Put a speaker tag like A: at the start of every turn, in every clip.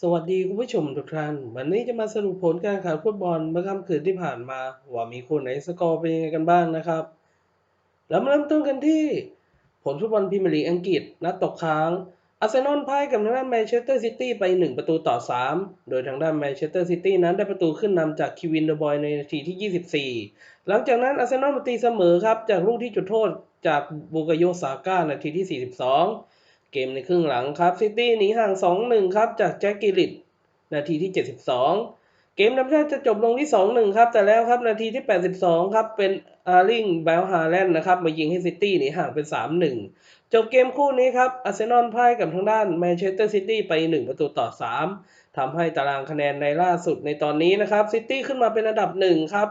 A: สวัสดีคุณผู้ชมทุกท่าน วันนี้จะมาสรุปผลการแข่งขันฟุตบอลเมื่อค่ำคืนที่ผ่านมา ว่ามีคู่ไหนสกอร์เป็นยังไงกันบ้างนะครับเรามาเริ่มต้นกันที่ ผลฟุตบอลพรีเมียร์ลีกอังกฤษนัดตกค้างอาร์เซนอลพ่ายกับทางด้านแมนเชสเตอร์ซิตี้ไป 1 ประตูต่อ 3 โดยทางด้านแมนเชสเตอร์ซิตี้นั้นได้ประตูขึ้นนำจากคิวินเดอบอยในนาทีที่ 24 หลังจากนั้นอาร์เซนอลมาตีเสมอครับจากลูกที่จุดโทษจากบูกาโยซาก้านาทีที่ 42 เกมในครึ่งหลังครับซิตี้หนีห่าง 2-1 ครับ จากแจ็คกิลิตนาทีที่ 72 เกมนับชาติจะจบลงที่ 2-1 ครับ แต่แล้วครับนาทีที่ 82 ครับ เป็นอาริงแบลฮาแลนด์นะครับ มายิงให้ซิตี้หนีห่างเป็น 3-1 จบเกมคู่นี้ครับอาร์เซนอลพ่ายกับทางด้านแมนเชสเตอร์ซิตี้ไป 1 ประตูต่อ 3 ทำให้ตารางคะแนนในล่าสุดในตอนนี้นะครับซิตี้ขึ้นมาเป็นอันดับ 1 ครับ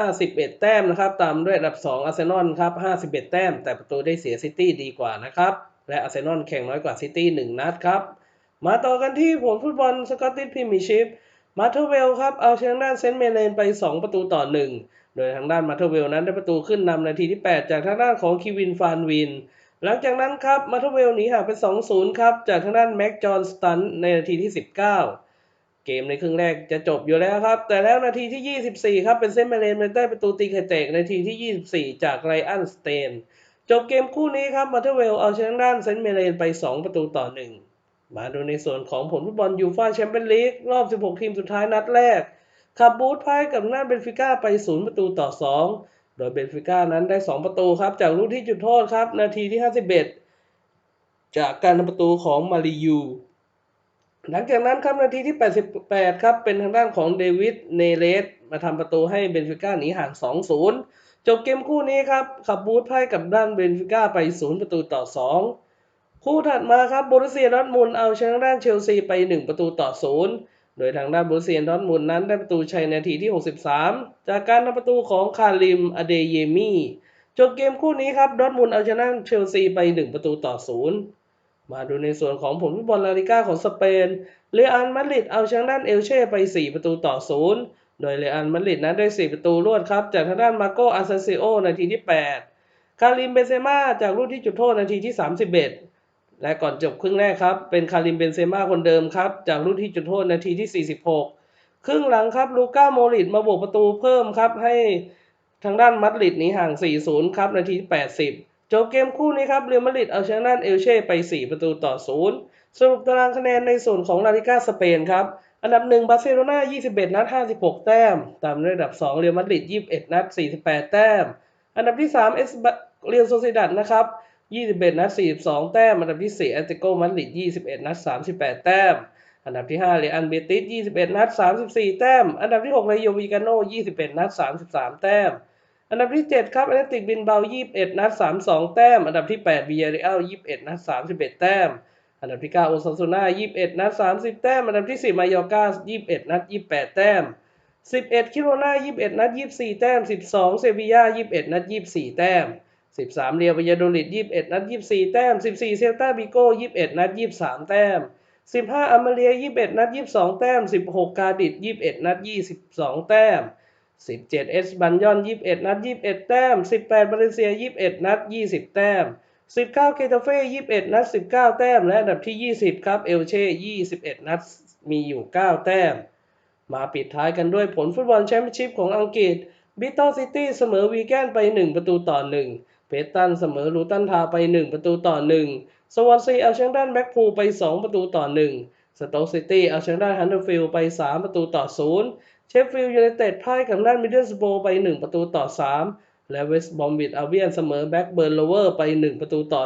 A: 51 แต้มนะครับ ตามด้วยอันดับ 2 อาร์เซนอลครับ 51 แต้ม แต่ประตูได้เสียซิตี้ดีกว่านะครับ และอาร์เซนอลแข่งน้อยกว่าซิตี้1นัดครับ มาต่อกันที่ผลฟุตบอลสกอตติชพรีเมียร์ชิพมาเทอเวลครับเอาชนะด้านเซนต์เมเลนไป 2 ประตูต่อ 1 โดยทางด้านมาเทอเวลนั้นได้ประตูขึ้นนำนาทีที่ 8 จากทางด้านของคิวินฟานวิน หลังจากนั้นครับมาเทอเวลหนีห่างเป็น2-0 ครับ จากทางด้านแม็กจอห์นสตันในนาทีที่ 19 เกมในครึ่งแรกจะจบอยู่แล้วครับ แต่แล้วนาทีที่ 24 ครับเป็นเซนต์เมเลนได้ประตูตีไข่แตกนาทีที่ 24 จากไรอันสเตน จบเกมคู่นี้ครับมาเทเวลเอาชนะด้านเซนต์เมเลนไป 2 ประตูต่อ 1 มาดูในส่วนของผลฟุตบอลยูฟ่าแชมเปี้ยนลีกรอบ 16 ทีมสุดท้ายนัดแรกขับบูธพ่ายกับหน้าเบนฟิก้าไป 0 ประตูต่อ 2 โดยเบนฟิก้านั้นได้ 2 ประตูครับ จากลูกที่จุดโทษครับ นาทีที่ 51 จากการทำประตูของมาริยู หลังจากนั้นครับนาทีที่ 88 ครับ เป็นทางด้านของเดวิดเนเรสมาทำประตูให้เบนฟิก้าหนีห่าง 2-0 จบเกมคู่นี้ครับขับบูธพ่กับด้านเบนฟิก้าไป 0 ประตูต่อ 2 คู่ถัดมาครับบรุสเซียดอทมุนเอาชนะด้านเชลซีไป 1 ประตูต่อ 0 โดยทางด้านบรุสเซียดอทมุนนั้นได้ประตูชัยนาทีที่ 63 จากการทำประตูของคาริมอเดเยมีจบเกมคู่นี้ครับดอทมุนเอาชนะเชลซีไป 1 ประตูต่อ 0 มาดูในส่วนของผลฟุตบอลลาลิก้าของสเปนเรอัลมาดริดเอาชนะด้านเอลเช่ไป 4 ประตูต่อ 0 โดยเรอัลมาดริดนั้นได้ 4 ประตูรวดครับ จากทางด้านมาโกอาซาซิโอนาทีที่ 8 คาริมเบนเซม่าจากลูกที่จุดโทษนาทีที่ 31 และก่อนจบครึ่งแรกครับ เป็นคาริมเบนเซม่าคนเดิมครับ จากลูกที่จุดโทษนาทีที่ 46 ครึ่งหลังครับลูก้าโมริตมาโบกประตูเพิ่มครับให้ทางด้านมาดริดหนีห่าง 4-0 ครับนาทีที่ 80 จบเกมคู่นี้ครับเรอัลมาดริดเอาชนะด้านเอลเช่ไป 4 ประตูต่อ 0 สรุปตารางคะแนนในส่วนของลาลิก้าสเปนครับ อันดับ1บาร์เซโลนา21 นัด 56 แต้ม ตามด้วยอันดับ 2 เรอัลมาดริด 21 นัด 48 แต้ม อันดับที่ 3 เอสเรียลโซซิดัดนะครับ 21 นัด 42 แต้ม อันดับที่ 4 แอตเลติโกมาดริด 21 นัด 38 แต้ม อันดับที่ 5 เรอัลเบติส 21 นัด 34 แต้ม อันดับที่ 6 เรโยวิกาโน 21 นัด 33 แต้ม อันดับที่ 7 ครับแอตเลติกบินเบา 21 นัด 32 แต้ม อันดับที่ 8 บียาเรอัล 21 นัด 31 แต้ม อันดับที่9โอซาซูน่า21 นัด 30 แต้ม อันดับที่ 10 มายอร์กา21 นัด 28 แต้ม 11 คิโรนา21 นัด 24 แต้ม 12 เซบียา21 นัด 24 แต้ม 13 เรียวบยาโดลิด21 นัด 24 แต้ม 14 เซลตาบิโก้21 นัด 23 แต้ม 15อามาเลีย21 นัด 22 แต้ม 16 กาดิด21 นัด 22 แต้ม 17 เอสบันยอน 21 นัด 21 แต้ม 18บาเลเซีย 21 นัด 20 แต้ม 19 เกตาเฟ่21 นัด 19 แต้ม และอันดับที่ 20 ครับ เอลเช่ 21 นัด มีอยู่ 9 แต้ม มาปิดท้ายกันด้วยผลฟุตบอลแชมเปี้ยนชิพของอังกฤษบิตเตอร์ซิตี้เสมอวีแกนไป 1 ประตูต่อ 1 เพสตันเสมอลูตันทาไป 1 ประตูต่อ 1 สวอนซีเอาชนะด้านแบ็กพูลไป 2 ประตูต่อ 1 สโต๊กซิตี้เอาชนะด้านฮันเดอร์ฟิลด์ไป 3 ประตูต่อ 0 เชฟฟิลด์ยูไนเต็ดพ่ายกับด้านมิดเดิลสโบไป 1 ประตูต่อ 3 และเวสต์บอมบิดอาเวียนเสมอแบ็กเบิร์นโลเวอร์ไป 1 ประตูต่อ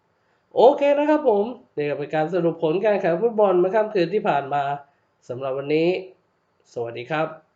A: 1 โอเคนะครับผมนี่ก็เป็นการสรุปผลการแข่งฟุตบอลเมื่อค่ำคืนที่ผ่านมาสำหรับวันนี้ สวัสดีครับ